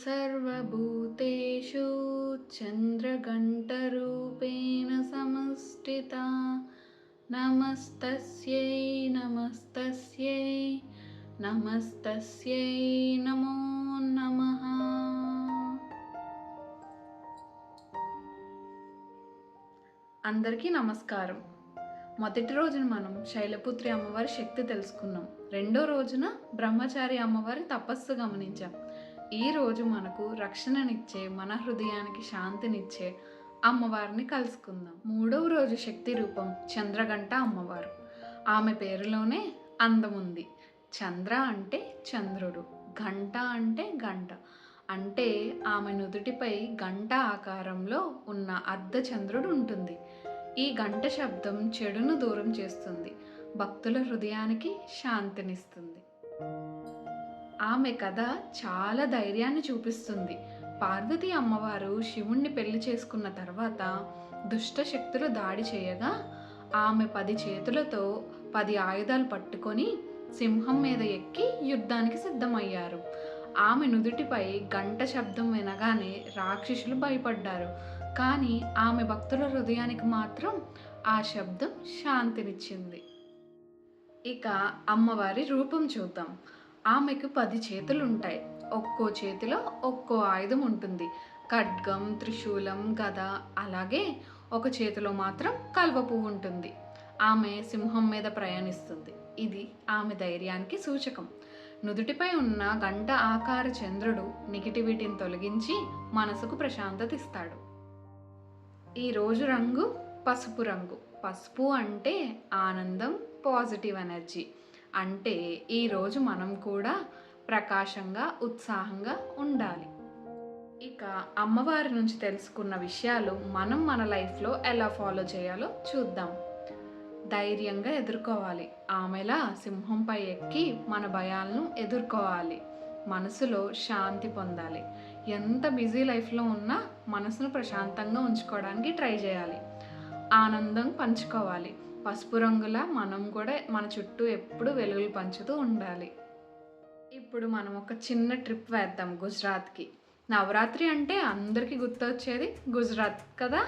सर्वभूतेषु चन्द्रघण्टरूपेण समष्टिता नमस्तस्यै नमस्तस्यै नमस्तस्यै नमो नमः అందరికీ నమస్కారం మొదటి రోజున మనం శైలపుత్రి అమ్మవారి శక్తి తెలుసుకున్నాం రెండో రోజున బ్రహ్మచారి అమ్మవారి తపస్సు గమనించాం ఈ రోజు మనకు రక్షణనిచ్చే మన హృదయానికి శాంతినిచ్చే అమ్మవారిని కలుసుకుందాం. మూడవ రోజు శక్తి రూపం చంద్రగంట అమ్మవారు. ఆమె పేరులోనే అందం ఉంది. చంద్ర అంటే చంద్రుడు గంట అంటే గంట. అంటే ఆమె నుదుటిపై గంట ఆకారంలో ఉన్న అర్ధచంద్రుడు ఉంటుంది. ఈ గంట శబ్దం చెడును దూరం చేస్తుంది. భక్తుల హృదయానికి శాంతినిస్తుంది. ఆమె కథ చాలా ధైర్యాన్ని చూపిస్తుంది. పార్వతి అమ్మవారు శివుణ్ణి పెళ్ళి చేసుకున్న తర్వాత దుష్ట శక్తులు దాడి చేయగా ఆమె పది చేతులతో పది ఆయుధాలు పట్టుకొని సింహం మీద ఎక్కి యుద్ధానికి సిద్ధమయ్యారు. ఆమె నుదుటిపై గంట శబ్దం వినగానే రాక్షసులు భయపడ్డారు. కానీ ఆమె భక్తుల హృదయానికి మాత్రం ఆ శబ్దం శాంతినిచ్చింది. ఇక అమ్మవారి రూపం చూద్దాం. ఆమెకు పది చేతులు ఉంటాయి ఒక్కో చేతిలో ఒక్కో ఆయుధం ఉంటుంది. ఖడ్గం త్రిశూలం గద అలాగే ఒక చేతిలో మాత్రం కల్వ పువ్వు ఉంటుంది. ఆమె సింహం మీద ప్రయాణిస్తుంది. ఇది ఆమె ధైర్యానికి సూచకం. నుదుటిపై ఉన్న గంట ఆకార చంద్రుడు నెగిటివిటీని తొలగించి మనసుకు ప్రశాంతత ఇస్తాడు. ఈరోజు రంగు పసుపు రంగు. పసుపు అంటే ఆనందం పాజిటివ్ ఎనర్జీ. అంటే ఈరోజు మనం కూడా ప్రకాశంగా ఉత్సాహంగా ఉండాలి. ఇక అమ్మవారి నుంచి తెలుసుకున్న విషయాలు మనం మన లైఫ్లో ఎలా ఫాలో చేయాలో చూద్దాం. ధైర్యంగా ఎదుర్కోవాలి. ఆమెలా సింహంపై ఎక్కి మన భయాలను ఎదుర్కోవాలి. మనసులో శాంతి పొందాలి. ఎంత బిజీ లైఫ్లో ఉన్నా మనసును ప్రశాంతంగా ఉంచుకోవడానికి ట్రై చేయాలి. ఆనందం పంచుకోవాలి. పసుపు రంగుల మనం కూడా మన చుట్టూ ఎప్పుడు వెలుగులు పంచుతూ ఉండాలి. ఇప్పుడు మనం ఒక చిన్న ట్రిప్ వేద్దాం గుజరాత్కి. నవరాత్రి అంటే అందరికీ గుర్తొచ్చేది గుజరాత్ కదా?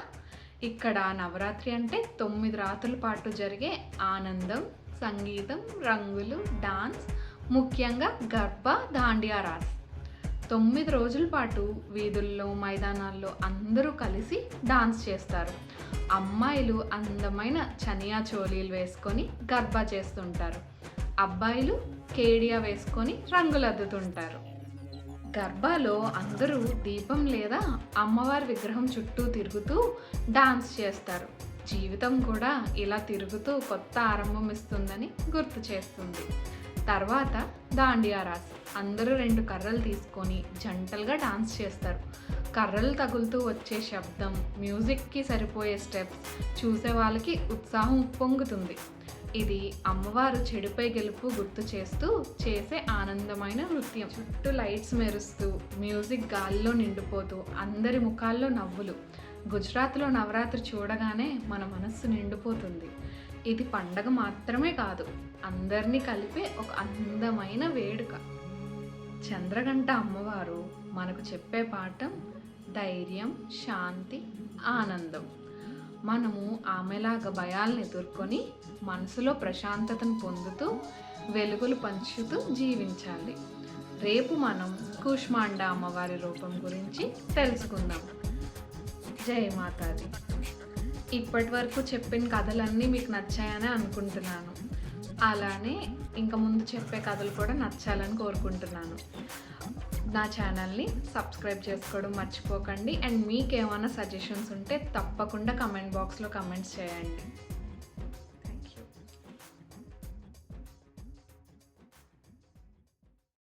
ఇక్కడ నవరాత్రి అంటే తొమ్మిది రాత్రుల పాటు జరిగే ఆనందం సంగీతం రంగులు డాన్స్ ముఖ్యంగా గర్భ దాండియా రాస్ తొమ్మిది రోజుల పాటు వీధుల్లో మైదానాల్లో అందరూ కలిసి డాన్స్ చేస్తారు. అమ్మాయిలు అందమైన చనియా చోలీలు వేసుకొని గర్భా చేస్తుంటారు. అబ్బాయిలు కేడియా వేసుకొని రంగులు అద్దుతుంటారు. గర్భాలో అందరూ దీపం లేదా అమ్మవారి విగ్రహం చుట్టూ తిరుగుతూ డాన్స్ చేస్తారు. జీవితం కూడా ఇలా తిరుగుతూ కొత్త ఆరంభం ఇస్తుందని గుర్తు చేస్తుంది. తర్వాత దాండియా రాశి. అందరూ రెండు కర్రలు తీసుకొని జంటలుగా డాన్స్ చేస్తారు. కర్రలు తగులుతూ వచ్చే శబ్దం మ్యూజిక్కి సరిపోయే స్టెప్స్ చూసే వాళ్ళకి ఉత్సాహం ఉప్పొంగుతుంది ఇది అమ్మవారు చెడుపై గెలుపు గుర్తు చేస్తూ చేసే ఆనందమైన నృత్యం. చుట్టూ లైట్స్ మెరుస్తూ మ్యూజిక్ గాల్లో నిండిపోతూ అందరి ముఖాల్లో నవ్వులు. గుజరాత్లో నవరాత్రి చూడగానే మన మనస్సు నిండిపోతుంది. ఇది పండగ మాత్రమే కాదు అందరినీ కలిపే ఒక అందమైన వేడుక. చంద్రగంట అమ్మవారు మనకు చెప్పే పాఠం ధైర్యం శాంతి ఆనందం. మనము ఆమెలాగా భయాలను ఎదుర్కొని మనసులో ప్రశాంతతను పొందుతూ వెలుగులు పంచుతూ జీవించాలి. రేపు మనం కూష్మాండ అమ్మవారి రూపం గురించి తెలుసుకుందాం. జై మాతాది ఇప్పటి వరకు చెప్పిన కథలన్నీ మీకు నచ్చాయని అనుకుంటున్నాను. అలానే ఇంకా ముందు చెప్పే కథలు కూడా నచ్చాలని కోరుకుంటున్నాను. నా ఛానల్ని సబ్స్క్రైబ్ చేసుకోవడం మర్చిపోకండి. అండ్ మీకు ఏమైనా సజెషన్స్ ఉంటే తప్పకుండా కమెంట్ బాక్స్లో కమెంట్స్ చేయండి.